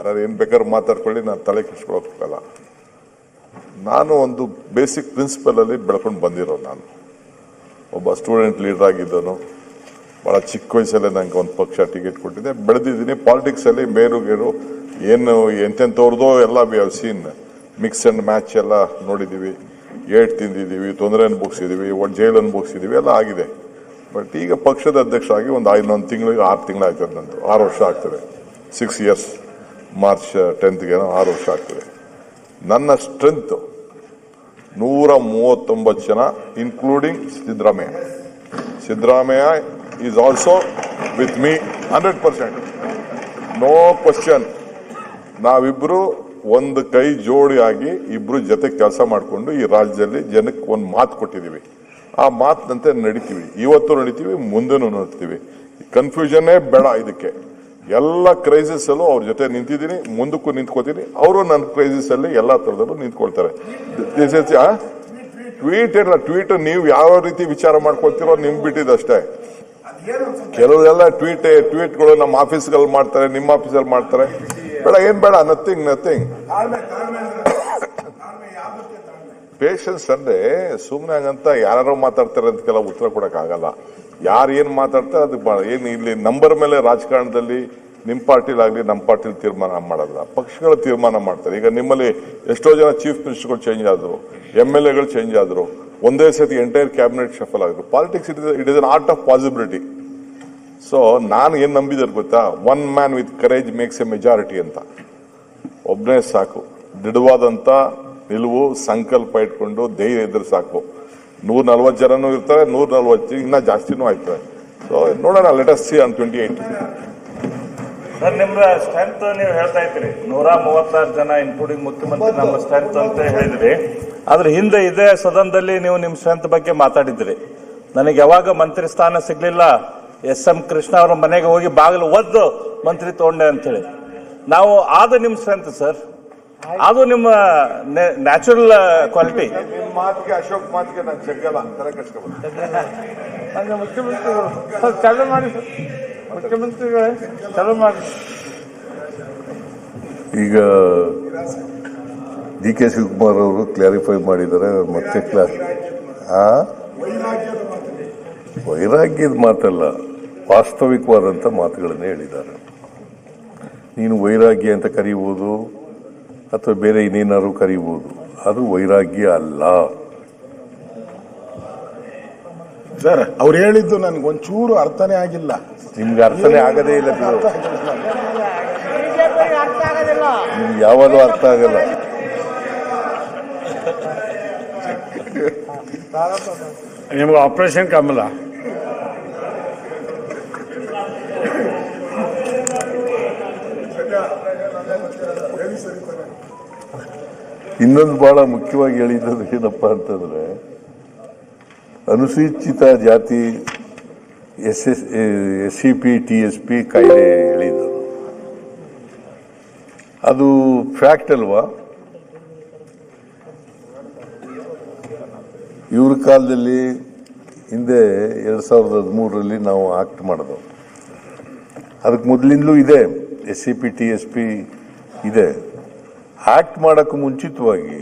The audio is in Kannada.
ಯಾರು ಏನು ಬೇಕಾದ್ರೂ ಮಾತಾಡ್ಕೊಳ್ಳಿ, ನಾನು ತಲೆ ಕೆಡ್ಸ್ಕೊಳಕ್ಕಾಗಲ್ಲ ನಾನು ಒಂದು ಬೇಸಿಕ್ ಪ್ರಿನ್ಸಿಪಲಲ್ಲಿ ಬೆಳ್ಕೊಂಡು ಬಂದಿರೋ ನಾನು. ಒಬ್ಬ ಸ್ಟೂಡೆಂಟ್ ಲೀಡರ್ ಆಗಿದ್ದನು. ಭಾಳ ಚಿಕ್ಕ ವಯಸ್ಸಲ್ಲೇ ನನಗೆ ಒಂದು ಪಕ್ಷ ಟಿಕೆಟ್ ಕೊಟ್ಟಿದ್ದೆ ಬೆಳೆದಿದ್ದೀನಿ. ಪಾಲಿಟಿಕ್ಸಲ್ಲಿ ಮೇರು ಗೇರು ಏನು ಎಂತೆಂಥವ್ರದೋ ಎಲ್ಲ we have seen mix and match ಎಲ್ಲ ನೋಡಿದ್ದೀವಿ ಏಟ್ ತಿಂದಿದ್ದೀವಿ ತೊಂದರೆ ಅನುಭವಿಸಿದ್ದೀವಿ ಒಂದು ಜೈಲು ಅನುಭವಿಸಿದ್ದೀವಿ ಎಲ್ಲ ಆಗಿದೆ. ಬಟ್ ಈಗ ಪಕ್ಷದ ಅಧ್ಯಕ್ಷರಾಗಿ ಒಂದು ಇನ್ನೊಂದು ತಿಂಗಳಿಗೆ, ಆರು ತಿಂಗಳಾಗ್ತದೆ ನಂದು. ಆರು ವರ್ಷ ಆಗ್ತದೆ. ಸಿಕ್ಸ್ ಇಯರ್ಸ್ ಮಾರ್ಚ್ ಟೆಂತ್ಗೇನೋ ಆರು ವರ್ಷ ಆಗ್ತದೆ. ನನ್ನ ಸ್ಟ್ರೆಂತ್ ನೂರ ಮೂವತ್ತೊಂಬತ್ತು ಜನ including Siddaramaiah. Siddaramaiah is also with me hundred percent no question ನಾವಿಬ್ಬರು ಒಂದು ಕೈ ಜೋಡಿಯಾಗಿ ಇಬ್ರು ಜೊತೆ ಕೆಲಸ ಮಾಡಿಕೊಂಡು ಈ ರಾಜ್ಯದಲ್ಲಿ ಜನಕ್ಕೆ ಒಂದು ಮಾತು ಕೊಟ್ಟಿದ್ದೀವಿ ಆ ಮಾತಿನಂತೆ ನಡಿತೀವಿ. ಇವತ್ತು ನಡಿತೀವಿ, ಮುಂದೆನೂ ನಡಿತೀವಿ. ಕನ್ಫ್ಯೂಷನ್ನೇ ಬೇಡ ಇದಕ್ಕೆ. ಎಲ್ಲ ಕ್ರೈಸಿಸ್ ಅಲ್ಲೂ ಅವ್ರ ಜೊತೆ ನಿಂತಿದ್ದೀನಿ, ಮುಂದಕ್ಕೂ ನಿಂತ್ಕೋತೀನಿ. ಅವರು ನನ್ನ ಕ್ರೈಸಿಸ್ ಅಲ್ಲಿ ಎಲ್ಲ ಥರದಲ್ಲೂ ನಿಂತ್ಕೊಳ್ತಾರೆ. ಟ್ವೀಟ್ ಇಲ್ಲ ಟ್ವೀಟ್ ನೀವು ಯಾವ ರೀತಿ ವಿಚಾರ ಮಾಡ್ಕೊಳ್ತೀರೋ ನಿಮ್ಗೆ ಬಿಟ್ಟಿದಷ್ಟೇ ಕೆಲವರೆಲ್ಲ ಟ್ವೀಟ್ ಟ್ವೀಟ್ಗಳು ನಮ್ಮ ಆಫೀಸ್ಗಳಲ್ಲಿ ಮಾಡ್ತಾರೆ, ನಿಮ್ಮ ಆಫೀಸಲ್ಲಿ ಮಾಡ್ತಾರೆ. ಬೇಡ, ಏನು ಬೇಡ ನಥಿಂಗ್ ನಥಿಂಗ್ ಪೇಷನ್ಸ್ ಅಂದ್ರೆ ಸುಮ್ಮನೆ ಹಂಗಂತ ಯಾರು ಮಾತಾಡ್ತಾರೆ ಅಂತ ಕೆಲವು ಉತ್ತರ ಕೊಡೋಕ್ಕಾಗಲ್ಲ. ಯಾರು ಏನು ಮಾತಾಡ್ತಾರೆ ಅದು ಏನು ಇಲ್ಲಿ ನಂಬರ್ ಮೇಲೆ ರಾಜಕಾರಣದಲ್ಲಿ ನಿಮ್ಮ ಪಾರ್ಟಿಲಾಗಲಿ ನಮ್ಮ ಪಾರ್ಟಿಲಿ ತೀರ್ಮಾನ ಮಾಡಲ್ಲ. ಪಕ್ಷಗಳು ತೀರ್ಮಾನ ಮಾಡ್ತಾರೆ. ಈಗ ನಿಮ್ಮಲ್ಲಿ ಎಷ್ಟೋ ಜನ ಚೀಫ್ ಮಿನಿಸ್ಟರ್ಗಳು ಚೇಂಜ್ ಆದರು, ಎಂ ಎಲ್ ಎಗಳು ಚೇಂಜ್ ಆದರು, ಒಂದೇ ಸತಿ ಎಂಟೈರ್ ಕ್ಯಾಬಿನೆಟ್ ಶಫಲ್ ಆಗಿದ್ರು. Politics it it is an art of possibility so ನಾನು ಏನು ನಂಬಿದ್ದಾರೆ ಗೊತ್ತಾ? One man with courage makes a majority ಅಂತ. ಒಬ್ಬನೇ ಸಾಕು. ದೃಢವಾದಂಥ ನಿಲುವು, ಸಂಕಲ್ಪ ಇಟ್ಕೊಂಡು ಧೈರ್ಯ ಇದ್ರೆ ಸಾಕು. ನೂರ ನಲ್ವತ್ತು ಜನನೂ ಇರ್ತಾರೆ ನೂರ ನಲ್ವತ್ತು ಇನ್ನ ಜಾಸ್ತಿನೂ ಆಯ್ತದೆ. ಸೊ ನೋಡೋಣ let us see on twenty eight sir ನಿಮ್ಮ ಸ್ಟ್ರೆಂತ್ ನೀವು ಹೇಳ್ತಾ ಇದ್ರಿ ನೂರ ಮೂವತ್ತಾರು ಜನ ಇನ್ಕ್ಲೂಡಿಂಗ್ ಮುಖ್ಯಮಂತ್ರಿ, ನಮ್ಮ ಸ್ಟ್ರೆಂತ್ ಅಂತ ಹೇಳಿದ್ರಿ. ಆದ್ರೆ ಹಿಂದೆ ಇದೇ ಸದನದಲ್ಲಿ ನೀವು ನಿಮ್ಮ ಸ್ಟ್ರೆಂತ್ ಬಗ್ಗೆ ಮಾತಾಡಿದ್ರಿ. ನನಗೆ ಯಾವಾಗ ಮಂತ್ರಿ ಸ್ಥಾನ ಸಿಗ್ಲಿಲ್ಲ, ಎಸ್ ಎಂ ಕೃಷ್ಣ ಅವರ ಮನೆಗೆ ಹೋಗಿ ಬಾಗಿಲು ಒದ್ದು ಮಂತ್ರಿ ತಗೊಂಡೆ ಅಂತೇಳಿ. ನಾವು ಆದ ನಿಮ್ಮ ಸ್ಟ್ರೆಂತ್ ಸರ್ ಅದು ನಿಮ್ಮ ನ್ಯಾಚುರಲ್ ಕ್ವಾಲಿಟಿ ನಿಮ್ಮ ಮಾತಿಗೆ ಅಶೋಕ್ ಮಾತಿಗೆ ನಾನು ಜಗ್ಗಲ್ಲ ತಲೆ ಕಷ್ಟ ಅಂದ್ರೆ ಮುಖ್ಯಮಂತ್ರಿಗಳು ಚಾಲು ಮಾಡಿ ಸರ್. ಮುಖ್ಯಮಂತ್ರಿಗಳೇ ಚಾಲು ಮಾಡಿ. ಈಗ ಡಿ ಕೆ ಶಿವಕುಮಾರ್ ಅವರು ಕ್ಲಾರಿಫೈ ಮಾಡಿದ್ದಾರೆ ಮತ್ತೆ ಕ್ಲಾಸ್ ಆ? ವೈರಾಗ್ಯದ ಮಾತಲ್ಲ ವಾಸ್ತವಿಕವಾದಂಥ ಮಾತುಗಳನ್ನೇ ಹೇಳಿದ್ದಾರೆ. ನೀನು ವೈರಾಗ್ಯ ಅಂತ ಕರೀಬೋದು ಅಥವಾ ಬೇರೆ ಇನ್ನೇನಾದ್ರು ಕರಿಬೋದು. ಅದು ವೈರಾಗ್ಯ ಅಲ್ಲ. ಸರ್ ಅವ್ರು ಹೇಳಿದ್ದು ನನ್ಗೆ ಒಂಚೂರು ಅರ್ಥನೇ ಆಗಿಲ್ಲ. ನಿಮ್ಗೆ ಅರ್ಥನೇ ಆಗದೇ ಇಲ್ಲ. ನಿಮ್ಗೆ ಯಾವಾಗಲೂ ಅರ್ಥ ಆಗಲ್ಲ. ನಿಮ್ಗೆ ಆಪರೇಷನ್ ಕಮಲ. ಇನ್ನೊಂದು ಬಹಳ ಮುಖ್ಯವಾಗಿ ಹೇಳಿದ್ದು ಏನಪ್ಪ ಅಂತಂದ್ರೆ, ಅನುಸೂಚಿತ ಜಾತಿ S S S C P T S P ಕಾಯ್ದೆ ಹೇಳಿದ್ದು. ಅದು ಫ್ಯಾಕ್ಟ್ ಅಲ್ವಾ? ಇವ್ರ ಕಾಲದಲ್ಲಿ ಹಿಂದೆ ಎರಡು ಸಾವಿರದ ಹದಿಮೂರರಲ್ಲಿ ನಾವು ಆಕ್ಟ್ ಮಾಡಿದವು. ಅದಕ್ಕೆ ಮೊದಲಿಂದಲೂ ಇದೆ S C P T S P ಇದೆ. ಆಕ್ಟ್ ಮಾಡೋಕ್ಕೂ ಮುಂಚಿತವಾಗಿ